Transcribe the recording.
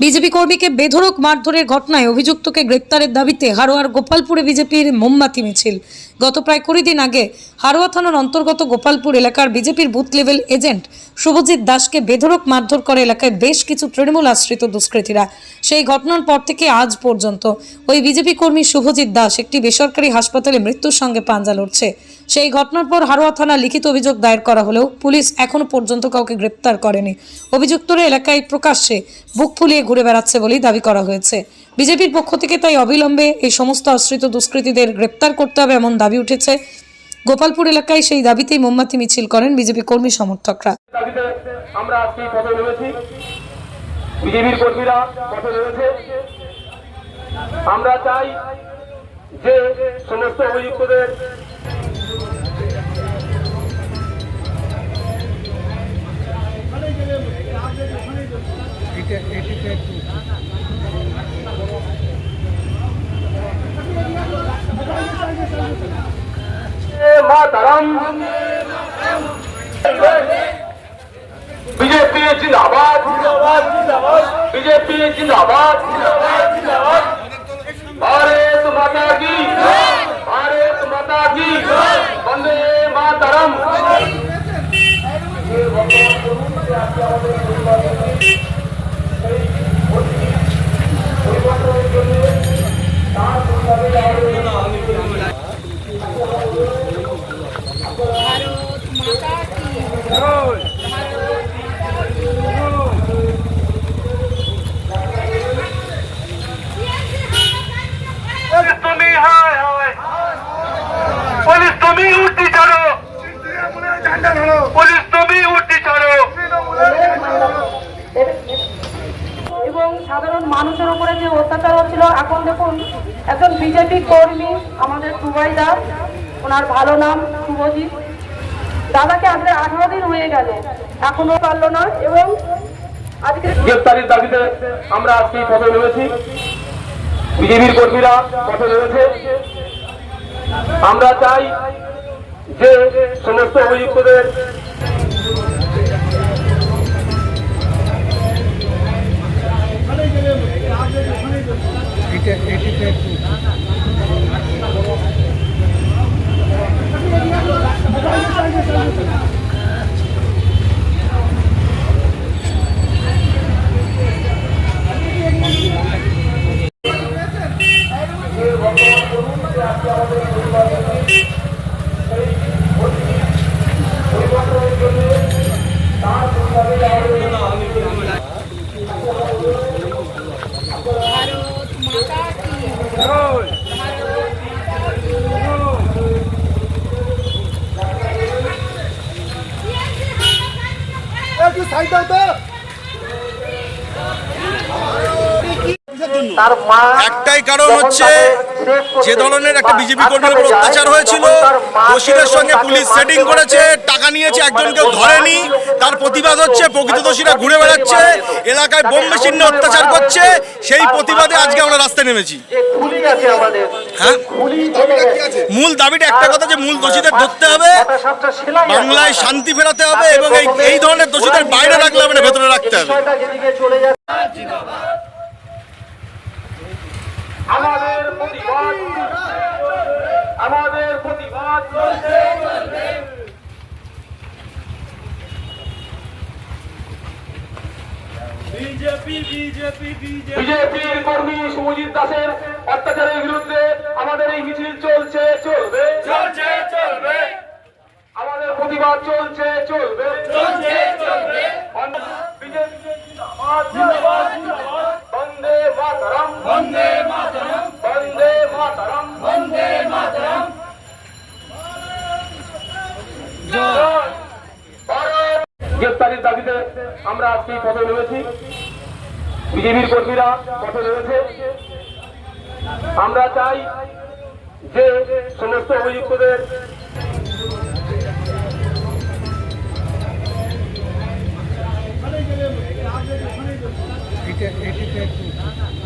BJP কর্মীকে বেধরক মারধরের ঘটনায় অভিযুক্তকে গ্রেপ্তারের দাবিতে হারোয়ার গোপালপুরে বিজেপির মোমবাতি মিছিল। গত প্রায় কুড়ি দিন আগে হারোয়া থানার অন্তর্গত গোপালপুর এলাকার বিজেপির বুথ লেভেল এজেন্ট শুভজিৎ দাসকে বেধরক মারধর করে এলাকায় বেশ কিছু তৃণমূল আশ্রিত দুষ্কৃতীরা। সেই ঘটনার পর থেকে আজ পর্যন্ত ওই বিজেপি কর্মী শুভজিৎ দাস একটি বেসরকারি হাসপাতালে মৃত্যুর সঙ্গে পাঞ্জা লড়ছে। সেই ঘটনার পর হারোয়া থানা লিখিত অভিযোগ দায়ের করা হলেও পুলিশ এখনও পর্যন্ত কাউকে গ্রেপ্তার করেনি। অভিযুক্তরা এলাকায় প্রকাশ্যে বুক ফুলিয়ে ঘুরে বেড়াচ্ছে বলেই দাবি করা হয়েছে। বিজেপির পক্ষ থেকে তাই অবিলম্বে এই সমস্ত আশ্রিত দুষ্কৃতীদের গ্রেপ্তার করতে হবে এমন দাবি উঠেছে। গোপালপুর এলাকায় সেই দাবিতেই মোমবাতি মিছিল করেন বিজেপি কর্মী সমর্থকরা। বিজেপির কর্মীরা পথে নেমেছে। আমরা চাই যে সমস্ত অভিযুক্তদের এটা এটিতে একটু বিজেপি জিন্দাবাদ। বিজেপি জিন্দাবাদ। पुलिस तुम्ही हाय हाय पुलिस এখন দেখুন, একজন বিজেপি কর্মী, আমাদের সুবাই দাস ওনার ভালো নাম শুভজিৎ। দাদাকে আজকে আঠারো দিন হয়ে গেল, এখনও পারল না, এবং আজকে দাবিতে আমরা আজকে পথে নেমেছি। বিজেপির কর্মীরা পথে নেমেছে। আমরা চাই যে সমস্ত অভিযুক্তদের Sai, Doutor! একটাই কারণ হচ্ছে যে ধরনের একটা বিজেপি কর্মীর উপর অত্যাচার হয়েছিল দোষীদের সঙ্গে পুলিশ সেটিং করেছে টাকা নিয়েছে একজন কেউ ধরেনি তার প্রতিবাদ হচ্ছে প্রকৃত দোষীরা ঘুরে বেড়াচ্ছে এলাকায় বোম মেশিন অত্যাচার করছে সেই প্রতিবাদে আজকে আমরা রাস্তায় নেমেছি। হ্যাঁ? মূল দাবিটা একটা কথা যে মূল দোষীদের ধরতে হবে বাংলায় শান্তি ফেরাতে হবে এবং এই এই ধরনের দোষীদের বাইরে রাখলে হবে না ভেতরে রাখতে হবে। বিজেপির কর্মী শুভজিৎ দাসের অত্যাচারের বিরুদ্ধে আমাদের এই মিছিল চলছে চলবে। চলছে চলবে। আমাদের প্রতিবাদ চলছে চলবে। চলছে চলবে। বিজেপি গ্রেপ্তারির দাবিতে আমরা আজকে পথে নেমেছি। বিজেপির কর্মীরা পথে নেমেছে। আমরা চাই যে সমস্ত অভিযুক্তদের দামে